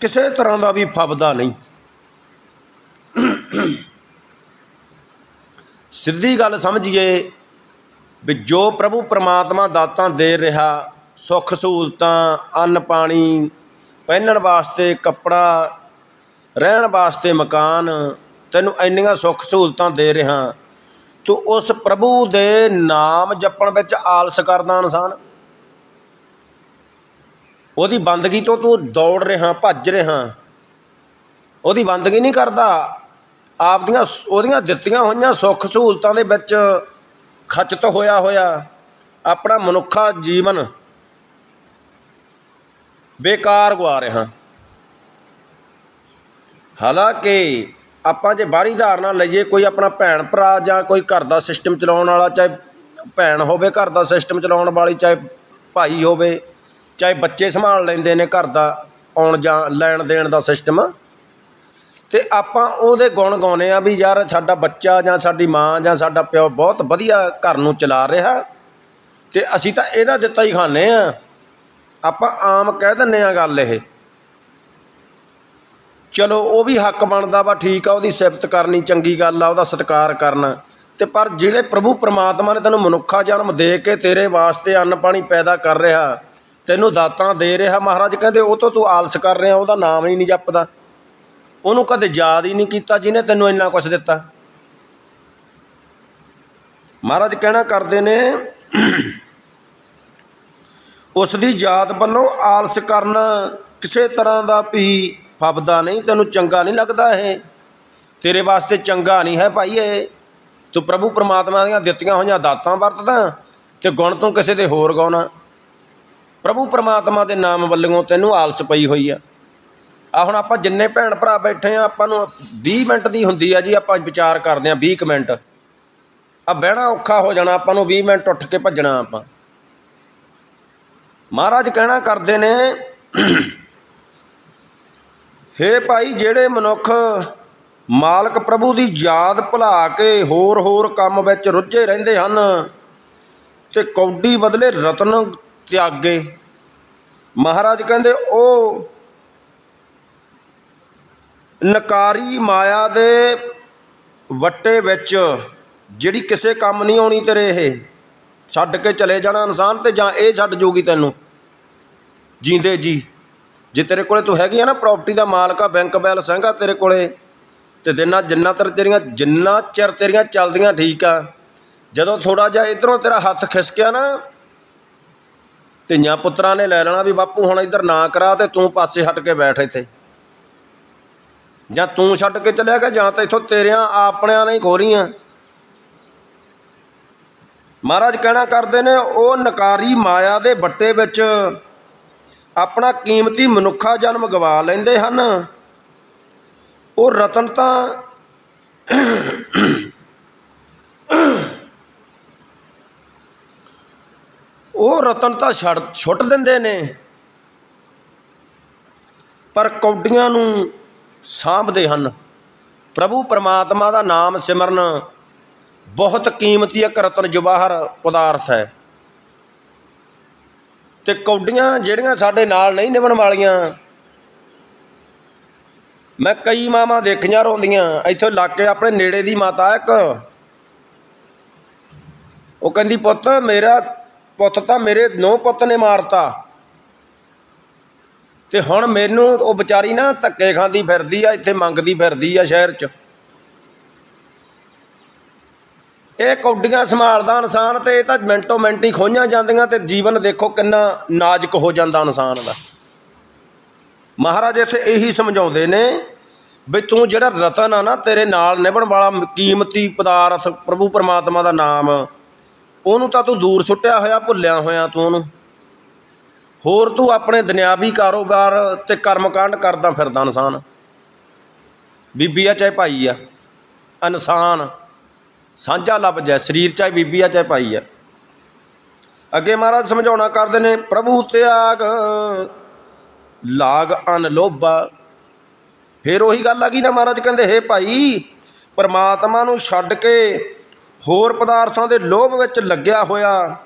ਕਿਸੇ ਤਰ੍ਹਾਂ ਦਾ ਵੀ ਫਬਦਾ ਨਹੀਂ। ਸਿੱਧੀ ਗੱਲ ਸਮਝੀਏ ਵੀ ਜੋ ਪ੍ਰਭੂ ਪ੍ਰਮਾਤਮਾ ਦਾਤਾਂ ਦੇ ਰਿਹਾ, ਸੁੱਖ ਸਹੂਲਤਾਂ, ਅੰਨ ਪਾਣੀ, ਪਹਿਨਣ ਵਾਸਤੇ ਕੱਪੜਾ, ਰਹਿਣ ਵਾਸਤੇ ਮਕਾਨ, ਤੈਨੂੰ ਇੰਨੀਆਂ ਸੁੱਖ ਸਹੂਲਤਾਂ ਦੇ ਰਿਹਾ, ਤੂੰ ਉਸ ਪ੍ਰਭੂ ਦੇ ਨਾਮ ਜਪਣ ਵਿੱਚ ਆਲਸ ਕਰਦਾ ਇਨਸਾਨ। ਉਹਦੀ ਬੰਦਗੀ ਤੋਂ ਤੂੰ ਦੌੜ ਰਿਹਾ, ਭੱਜ ਰਿਹਾ। ਉਹਦੀ ਬੰਦਗੀ ਨਹੀਂ ਕਰਦਾ। ਆਪਦੀਆਂ ਸ- ਉਹਦੀਆਂ ਦਿੱਤੀਆਂ ਹੋਈਆਂ ਸੁੱਖ ਸਹੂਲਤਾਂ ਦੇ ਵਿੱਚ ਖਚਤ ਹੋਇਆ ਹੋਇਆ ਆਪਣਾ ਮਨੁੱਖਾ ਜੀਵਨ ਬੇਕਾਰ ਗਵਾ ਰਿਹਾ। ਹਾਲਾਂਕਿ ਆਪਾਂ ਜੇ ਬਾਹਰੀ ਧਾਰਨਾ ਲਈਏ, ਕੋਈ ਆਪਣਾ ਭੈਣ ਭਰਾ ਜਾਂ ਕੋਈ ਘਰ ਦਾ ਸਿਸਟਮ ਚਲਾਉਣ ਵਾਲਾ, ਚਾਹੇ ਭੈਣ ਹੋਵੇ, ਘਰ ਦਾ ਸਿਸਟਮ ਚਲਾਉਣ ਵਾਲੀ, ਚਾਹੇ ਭਾਈ ਹੋਵੇ ਚਾਹੇ ਬੱਚੇ ਸੰਭਾਲ ਲੈਂਦੇ ਨੇ ਘਰ ਦਾ, ਆਉਣ ਜਾਂ ਲੈਣ ਦੇਣ ਦਾ ਸਿਸਟਮ ਅਤੇ ਆਪਾਂ ਉਹਦੇ ਗੁਣ ਗਾਉਂਦੇ ਹਾਂ ਵੀ ਯਾਰ ਸਾਡਾ ਬੱਚਾ ਜਾਂ ਸਾਡੀ ਮਾਂ ਜਾਂ ਸਾਡਾ ਪਿਓ ਬਹੁਤ ਵਧੀਆ ਘਰ ਨੂੰ ਚਲਾ ਰਿਹਾ। ਅਤੇ ਅਸੀਂ ਤਾਂ ਇਹਦਾ ਦਿੱਤਾ ਹੀ ਖਾਂਦੇ ਹਾਂ। ਆਪਾਂ ਆਮ ਕਹਿ ਦਿੰਦੇ ਹਾਂ ਗੱਲ ਇਹ। ਚਲੋ, ਉਹ ਵੀ ਹੱਕ ਬਣਦਾ ਵਾ, ਠੀਕ ਆ, ਉਹਦੀ ਸਿਫਤ ਕਰਨੀ ਚੰਗੀ ਗੱਲ ਆ, ਉਹਦਾ ਸਤਿਕਾਰ ਕਰਨਾ। ਤੇ ਪਰ ਜਿਹੜੇ ਪ੍ਰਭੂ ਪ੍ਰਮਾਤਮਾ ਨੇ ਤੈਨੂੰ ਮਨੁੱਖਾ ਜਨਮ ਦੇ ਕੇ ਤੇਰੇ ਵਾਸਤੇ ਅੰਨ ਪਾਣੀ ਪੈਦਾ ਕਰ ਰਿਹਾ ਤੈਨੂੰ ਦਾਤਾਂ ਦੇ ਰਿਹਾ ਮਹਾਰਾਜ, ਕਹਿੰਦੇ ਉਹ ਤੋਂ ਤੂੰ ਆਲਸ ਕਰ ਰਿਹਾ, ਉਹਦਾ ਨਾਮ ਹੀ ਨਹੀਂ ਜਪਦਾ। ਉਹਨੂੰ ਕਦੇ ਯਾਦ ਹੀ ਨਹੀਂ ਕੀਤਾ ਜਿਹਨੇ ਤੈਨੂੰ ਇੰਨਾ ਕੁਝ ਦਿੱਤਾ। ਮਹਾਰਾਜ ਕਹਿਣਾ ਕਰਦੇ ਨੇ ਉਸ ਦੀ ਯਾਦ ਵੱਲੋਂ ਆਲਸ ਕਰਨਾ ਕਿਸੇ ਤਰ੍ਹਾਂ ਦਾ ਵੀ ਫਬਦਾ ਨਹੀਂ, ਤੈਨੂੰ ਚੰਗਾ ਨਹੀਂ ਲੱਗਦਾ ਇਹ? ਤੇਰੇ ਵਾਸਤੇ ਚੰਗਾ ਨਹੀਂ ਹੈ ਭਾਈ ਇਹ। ਤੂੰ ਪ੍ਰਭੂ ਪਰਮਾਤਮਾ ਦੀਆਂ ਦਿੱਤੀਆਂ ਹੋਈਆਂ ਦਾਤਾਂ ਵਰਤਦਾ ਤੇ ਗੁਣ ਤੂੰ ਕਿਸੇ ਦੇ ਹੋਰ ਗਾਉਣਾ। ਪ੍ਰਭੂ ਪਰਮਾਤਮਾ ਦੇ ਨਾਮ ਵੱਲੋਂ ਤੈਨੂੰ ਆਲਸ ਪਈ ਹੋਈ ਆ। ਆ ਹੁਣ ਆਪਾਂ ਜਿੰਨੇ ਭੈਣ ਭਰਾ ਬੈਠੇ ਆ, ਆਪਾਂ ਨੂੰ 20 ਮਿੰਟ ਦੀ ਹੁੰਦੀ ਆ ਜੀ, ਆਪਾਂ ਵਿਚਾਰ ਕਰਦੇ ਆ 20 ਕੁ ਮਿੰਟ। ਆ ਬਹਿਣਾ ਔਖਾ ਹੋ ਜਾਣਾ, ਆਪਾਂ ਨੂੰ 20 ਮਿੰਟ ਉੱਠ ਕੇ ਭੱਜਣਾ ਆਪਾਂ। ਮਹਾਰਾਜ ਕਹਿਣਾ ਕਰਦੇ ਨੇ, ਹੇ ਭਾਈ ਜਿਹੜੇ ਮਨੁੱਖ ਮਾਲਕ ਪ੍ਰਭੂ ਦੀ ਯਾਦ ਭੁਲਾ ਕੇ ਹੋਰ ਹੋਰ ਕੰਮ ਵਿੱਚ ਰੁੱਝੇ ਰਹਿੰਦੇ ਹਨ, ਤੇ ਕੌਡੀ ਬਦਲੇ ਰਤਨ ਤਿਆਗੇ ਮਹਾਰਾਜ ਕਹਿੰਦੇ, ਉਹ ਨਕਾਰੀ ਮਾਇਆ ਦੇ ਵੱਟੇ ਵਿੱਚ ਜਿਹੜੀ ਕਿਸੇ ਕੰਮ ਨਹੀਂ ਆਉਣੀ ਤੇਰੇ ਇਹ, ਛੱਡ ਕੇ ਚਲੇ ਜਾਣਾ ਇਨਸਾਨ ਤੇ ਜਾਂ ਇਹ ਛੱਡ ਜੂਗੀ ਤੈਨੂੰ? ਜੀਂਦੇ ਜੀ, ਜੇ ਤੇਰੇ ਕੋਲੇ ਤੂੰ ਹੈਗੀ ਆ ਨਾ ਪ੍ਰਾਪਰਟੀ ਦਾ ਮਾਲਕ ਆ ਬੈਂਕ ਬੈਲੈਂਸ ਹੈਗਾ ਤੇਰੇ ਕੋਲੇ, ਤੇ ਦਿਨਾਂ ਜਿੰਨਾ ਤਰ ਤੇਰੀਆਂ, ਜਿੰਨਾ ਚਿਰ ਤੇਰੀਆਂ ਚੱਲਦੀਆਂ ਠੀਕ ਆ, ਜਦੋਂ ਥੋੜਾ ਜਿਹਾ ਇਧਰੋਂ ਤੇਰਾ ਹੱਥ ਖਿਸਕਿਆ ਨਾ ਧੀਆਂ ਪੁੱਤਰਾਂ ਨੇ ਲੈ ਲੈਣਾ ਵੀ ਬਾਪੂ ਹੁਣ ਇੱਧਰ ਨਾ ਕਰਾ ਤੇ ਤੂੰ ਪਾਸੇ ਹਟ ਕੇ ਬੈਠ ਇੱਥੇ। ਜਾਂ ਤੂੰ ਛੱਡ ਕੇ ਚਲਿਆ ਗਿਆ ਜਾਂ ਤਾਂ ਇੱਥੋਂ ਤੇਰਿਆਂ ਆਪਣਿਆਂ ਨੇ ਹੀ ਖੋਰੀਆਂ। ਮਹਾਰਾਜ ਕਹਿਣਾ ਕਰਦੇ ਨੇ, ਉਹ ਨਕਾਰੀ ਮਾਇਆ ਦੇ ਵੱਟੇ ਵਿੱਚ ਆਪਣਾ ਕੀਮਤੀ ਮਨੁੱਖਾ ਜਨਮ ਗਵਾ ਲੈਂਦੇ ਹਨ। ਉਹ ਰਤਨ ਤਾਂ ਉਹ ਰਤਨ ਤਾਂ ਛੱਡ ਛੁੱਟ ਦਿੰਦੇ ਨੇ। ਪਰ ਕੌਡੀਆਂ ਨੂੰ ਸਾਂਭਦੇ ਹਨ। ਪ੍ਰਭੂ ਪਰਮਾਤਮਾ ਦਾ ਨਾਮ ਸਿਮਰਨ ਬਹੁਤ ਕੀਮਤੀ ਇੱਕ ਰਤਨ ਜਵਾਹਰ ਪਦਾਰਥ ਹੈ। ਤੇ ਕੌਡੀਆਂ ਜਿਹੜੀਆਂ ਸਾਡੇ ਨਾਲ ਨਹੀਂ ਨਿਭਣ ਵਾਲੀਆਂ, ਮੈਂ ਕਈ ਮਾਵਾਂ ਦੇਖੀਆਂ ਰੋਂਦੀਆਂ। ਇੱਥੋਂ ਇਲਾਕੇ ਆਪਣੇ ਨੇੜੇ ਦੀ ਮਾਤਾ ਇੱਕ, ਉਹ ਕਹਿੰਦੀ, ਪੁੱਤ, ਮੇਰਾ ਪੁੱਤ ਤਾਂ ਮੇਰੇ ਨੌ ਪੁੱਤ ਨੇ ਮਾਰਤਾ। ਤੇ ਹੁਣ ਮੈਨੂੰ ਉਹ ਵਿਚਾਰੀ ਨਾ ਧੱਕੇ ਖਾਂਦੀ ਫਿਰਦੀ ਆ, ਇੱਥੇ ਮੰਗਦੀ ਫਿਰਦੀ ਆ ਸ਼ਹਿਰ 'ਚ। ਇਹ ਕੌਡੀਆਂ ਸੰਭਾਲਦਾ ਇਨਸਾਨ ਤੇ ਇਹ ਤਾਂ ਮਿੰਟੋ ਮਿੰਟ ਹੀ ਖੋਈਆਂ ਜਾਂਦੀਆਂ ਤੇ ਜੀਵਨ ਦੇਖੋ ਕਿੰਨਾ ਨਾਜ਼ੁਕ ਹੋ ਜਾਂਦਾ ਇਨਸਾਨ ਦਾ। ਮਹਾਰਾਜ ਇੱਥੇ ਇਹੀ ਸਮਝਾਉਂਦੇ ਨੇ ਵੀ ਤੂੰ ਜਿਹੜਾ ਰਤਨ ਆ ਨਾ, ਤੇਰੇ ਨਾਲ ਨਿਭਣ ਵਾਲਾ ਕੀਮਤੀ ਪਦਾਰਥ ਪ੍ਰਭੂ ਪਰਮਾਤਮਾ ਦਾ ਨਾਮ ਉਹਨੂੰ ਤਾਂ ਤੂੰ ਦੂਰ ਸੁੱਟਿਆ ਹੋਇਆ, ਭੁੱਲਿਆ ਹੋਇਆ ਤੂੰ ਉਹਨੂੰ। ਹੋਰ ਤੂੰ ਆਪਣੇ ਦੁਨਿਆਵੀ ਕਾਰੋਬਾਰ ਤੇ ਕਰਮਕਾਂਡ ਕਰਦਾ ਫਿਰਦਾ ਇਨਸਾਨ। ਬੀਬੀ ਆ ਚਾਹੇ ਭਾਈ ਆ। ਇਨਸਾਨ। ਸਾਂਝਾ ਲੱਭ ਜਾ ਸਰੀਰ ਚਾਹੇ ਬੀਬੀ ਆ ਚਾਹੇ ਭਾਈ ਆ। ਅੱਗੇ ਮਹਾਰਾਜ ਸਮਝਾਉਣਾ ਕਰਦੇ ਨੇ, ਪ੍ਰਭੂ ਤਿਆਗ, ਲਾਗ ਅਨਲੋਭਾ ਫਿਰ ਉਹੀ ਗੱਲ ਆ ਗਈ ਨਾ ਮਹਾਰਾਜ, ਕਹਿੰਦੇ, ਹੇ ਭਾਈ, ਪਰਮਾਤਮਾ ਨੂੰ ਛੱਡ ਕੇ ਹੋਰ ਪਦਾਰਥਾਂ ਦੇ ਲੋਭ ਵਿੱਚ ਲੱਗਿਆ ਹੋਇਆ।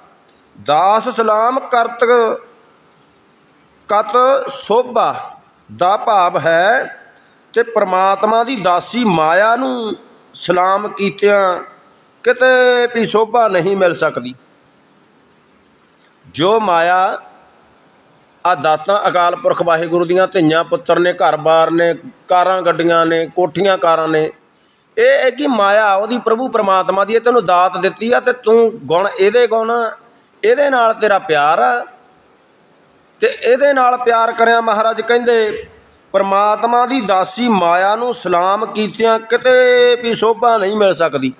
ਦਾਸ ਸਲਾਮ ਕਰਤਕ ਕਤ ਸੋਭਾ ਦਾ ਭਾਵ ਹੈ ਤੇ ਪ੍ਰਮਾਤਮਾ ਦੀ ਦਾਸੀ ਮਾਇਆ ਨੂੰ ਸਲਾਮ ਕੀਤਿਆਂ ਕਿਤੇ ਵੀ ਸ਼ੋਭਾ ਨਹੀਂ ਮਿਲ ਸਕਦੀ। ਜੋ ਮਾਇਆ ਆ ਦਾਤਾਂ ਅਕਾਲ ਪੁਰਖ ਵਾਹਿਗੁਰੂ ਦੀਆਂ ਧੀਆਂ ਪੁੱਤਰ ਨੇ ਘਰ-ਬਾਰ ਨੇ, ਕਾਰਾਂ ਗੱਡੀਆਂ ਨੇ, ਕੋਠੀਆਂ ਕਾਰਾਂ ਨੇ ਇਹ ਹੈ ਕਿ ਮਾਇਆ ਉਹਦੀ ਪ੍ਰਭੂ ਪਰਮਾਤਮਾ ਦੀ ਇਹ ਤੈਨੂੰ ਦਾਤ ਦਿੱਤੀ ਆ ਤੇ ਤੂੰ ਗੁਣ, ਇਹਦੇ ਗੁਣ, ਇਹਦੇ ਨਾਲ ਤੇਰਾ ਪਿਆਰ ਆ। ਤੇ ਇਹਦੇ ਨਾਲ ਪਿਆਰ ਕਰਿਆ ਮਹਾਰਾਜ ਕਹਿੰਦੇ, ਪਰਮਾਤਮਾ ਦੀ ਦਾਸੀ ਮਾਇਆ ਨੂੰ ਸਲਾਮ ਕੀਤਿਆਂ ਕਿਤੇ ਵੀ ਸ਼ੋਭਾ ਨਹੀਂ ਮਿਲ ਸਕਦੀ।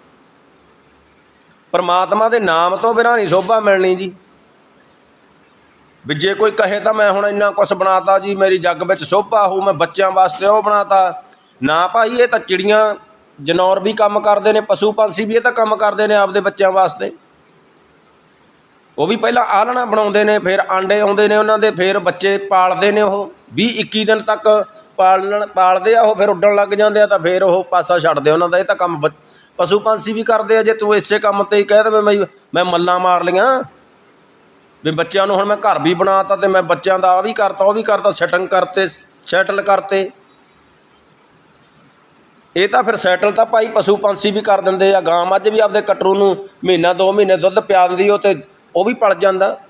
ਪਰਮਾਤਮਾ ਦੇ ਨਾਮ ਤੋਂ ਬਿਨਾਂ ਨਹੀਂ ਸ਼ੋਭਾ ਮਿਲਣੀ ਜੀ। ਵੀ ਜੇ ਕੋਈ ਕਹੇ ਤਾਂ ਮੈਂ ਹੁਣ ਇੰਨਾ ਕੁਛ ਬਣਾਤਾ ਜੀ, ਮੇਰੀ ਜੱਗ ਵਿੱਚ ਸ਼ੋਭਾ ਹੋ ਮੈਂ ਬੱਚਿਆਂ ਵਾਸਤੇ ਉਹ ਬਣਾਤਾ। ਨਾ ਭਾਈ, ਇਹ ਤਾਂ ਚਿੜੀਆਂ ਜਨੌਰ ਵੀ ਕੰਮ ਕਰਦੇ ਨੇ, ਪਸ਼ੂ ਪੰਛੀ ਵੀ ਇਹ ਤਾਂ ਕੰਮ ਕਰਦੇ ਨੇ ਆਪਦੇ ਬੱਚਿਆਂ ਵਾਸਤੇ। ਉਹ ਵੀ ਪਹਿਲਾਂ ਆਲਣਾ ਬਣਾਉਂਦੇ ਨੇ, ਫਿਰ ਆਂਡੇ ਆਉਂਦੇ ਨੇ ਉਹਨਾਂ ਦੇ, ਫਿਰ ਬੱਚੇ ਪਾਲਦੇ ਨੇ ਉਹ। 20 21 ਦਿਨ ਤੱਕ ਪਾਲਣ, ਪਾਲਦੇ ਆ, ਉਹ ਫਿਰ ਉੱਡਣ ਲੱਗ ਜਾਂਦੇ ਆ ਤਾਂ ਫਿਰ ਉਹ ਪਾਸਾ ਛੱਡਦੇ ਉਹਨਾਂ ਦਾ। ਇਹ ਤਾਂ ਕੰਮ ਪਸ਼ੂ ਪੰਛੀ ਵੀ ਕਰਦੇ ਆ, ਜੇ ਤੂੰ ਇਸੇ ਕੰਮ ਤੇ ਹੀ ਕਹਿ ਦੇਵੇਂ ਮੈਂ ਮੈਂ ਮੱਲਾਂ ਮਾਰ ਲੀਆਂ ਵੀ ਬੱਚਿਆਂ ਨੂੰ ਹੁਣ ਮੈਂ ਘਰ ਵੀ ਬਣਾਤਾ ਤੇ ਮੈਂ ਬੱਚਿਆਂ ਦਾ ਆ ਵੀ ਕਰਤਾ, ਉਹ ਵੀ ਕਰਤਾ, ਸੈਟਿੰਗ ਕਰਤੇ, ਸੈਟਲ ਕਰਤੇ। ਇਹ ਤਾਂ ਫਿਰ ਸੈਟਲ ਤਾਂ ਭਾਈ ਪਸ਼ੂ ਪੰਛੀ ਵੀ ਕਰ ਦਿੰਦੇ ਆ, ਗਾਂ ਮੱਝ ਵੀ ਆਪਦੇ ਕਟਰੂ ਨੂੰ ਮਹੀਨਾ, ਦੋ ਮਹੀਨੇ ਦੁੱਧ ਪਿਆ ਦਿੰਦੀ ਉਹ ਤੇ ਉਹ ਵੀ ਪਲ ਜਾਂਦਾ।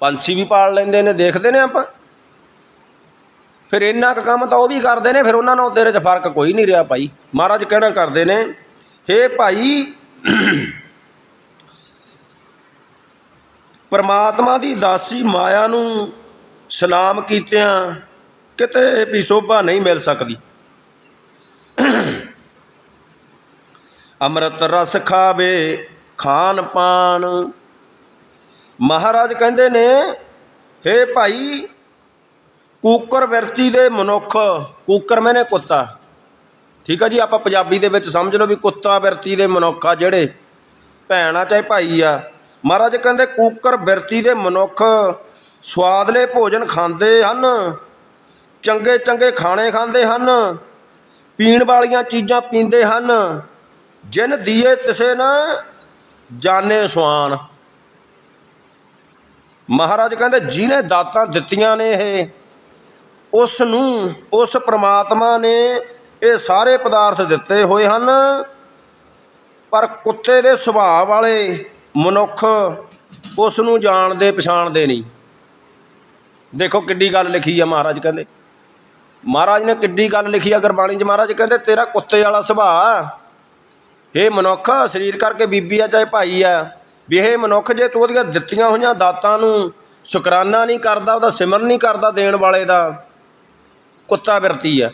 ਪੰਛੀ ਵੀ ਪਾਲ ਲੈਂਦੇ ਨੇ, ਦੇਖਦੇ ਨੇ ਆਪਾਂ। ਫਿਰ ਇੰਨਾ ਕੁ ਕੰਮ ਤਾਂ ਉਹ ਵੀ ਕਰਦੇ ਨੇ, ਫਿਰ ਉਹਨਾਂ ਨਾਲ ਤੇਰੇ 'ਚ ਫ਼ਰਕ ਕੋਈ ਨਹੀਂ ਰਿਹਾ ਭਾਈ। ਮਹਾਰਾਜ ਕਹਿਣਾ ਕਰਦੇ ਨੇ, ਹੇ ਭਾਈ, ਪਰਮਾਤਮਾ ਦੀ ਦਾਸੀ ਮਾਇਆ ਨੂੰ ਸਲਾਮ ਕੀਤਿਆਂ ਕਿਤੇ ਵੀ ਸ਼ੋਭਾ ਨਹੀਂ ਮਿਲ ਸਕਦੀ। ਅੰਮ੍ਰਿਤ ਰਸ ਖਾਵੇ, ਖਾਨ ਪਾਨ। ਮਹਾਰਾਜ ਕਹਿੰਦੇ ਨੇ, ਹੇ ਭਾਈ, ਕੂਕਰ ਵਿਰਤੀ ਦੇ ਮਨੁੱਖ, ਕੂਕਰ ਮੈਨੇ ਕੁੱਤਾ। ਠੀਕ ਆ ਜੀ, ਆਪਾਂ ਪੰਜਾਬੀ ਦੇ ਵਿੱਚ ਸਮਝ ਲਓ ਵੀ ਕੁੱਤਾ ਵਿਰਤੀ ਦੇ ਮਨੁੱਖ ਆ ਜਿਹੜੇ, ਭੈਣ ਆ ਚਾਹੇ ਭਾਈ ਆ। ਮਹਾਰਾਜ ਕਹਿੰਦੇ, ਕੂਕਰ ਵਿਰਤੀ ਦੇ ਮਨੁੱਖ ਸਵਾਦਲੇ ਭੋਜਨ ਖਾਂਦੇ ਹਨ ਚੰਗੇ ਚੰਗੇ ਖਾਣੇ ਖਾਂਦੇ ਹਨ। ਪੀਣ ਵਾਲੀਆਂ ਚੀਜ਼ਾਂ ਪੀਂਦੇ ਹਨ। ਜਿਨ ਦੀਏ ਤਿਸੇ ਨਾ ਜਾਣੇ ਸੁਆਨ ਮਹਾਰਾਜ ਕਹਿੰਦੇ, ਜਿਹਨੇ ਦਾਤਾਂ ਦਿੱਤੀਆਂ ਨੇ ਇਹ ਉਸ ਨੂੰ ਉਸ ਪ੍ਰਮਾਤਮਾ ਨੇ ਇਹ ਸਾਰੇ ਪਦਾਰਥ ਦਿੱਤੇ ਹੋਏ ਹਨ। ਪਰ ਕੁੱਤੇ ਦੇ ਸੁਭਾਅ ਵਾਲੇ ਮਨੁੱਖ ਉਸ ਨੂੰ ਜਾਣਦੇ ਪਛਾਣਦੇ ਨਹੀਂ। ਦੇਖੋ ਕਿੱਡੀ ਗੱਲ ਲਿਖੀ ਆ ਮਹਾਰਾਜ ਕਹਿੰਦੇ। ਮਹਾਰਾਜ ਨੇ ਕਿੱਡੀ ਗੱਲ ਲਿਖੀ ਆ ਗੁਰਬਾਣੀ 'ਚ, ਮਹਾਰਾਜ ਕਹਿੰਦੇ, ਤੇਰਾ ਕੁੱਤੇ ਵਾਲਾ ਸੁਭਾਅ ਇਹ ਮਨੁੱਖ, ਸਰੀਰ ਕਰਕੇ ਬੀਬੀ ਆ, ਚਾਹੇ ਭਾਈ ਆ। ਵੀ ਇਹ ਮਨੁੱਖ, ਜੇ ਤੂੰ ਉਹਦੀਆਂ ਦਿੱਤੀਆਂ ਹੋਈਆਂ ਦਾਤਾਂ ਨੂੰ ਸ਼ੁਕਰਾਨਾ ਨਹੀਂ ਕਰਦਾ, ਉਹਦਾ ਸਿਮਰਨ ਨਹੀਂ ਕਰਦਾ ਦੇਣ ਵਾਲੇ ਦਾ, ਕੁੱਤਾ ਬਿਰਤੀ ਆ।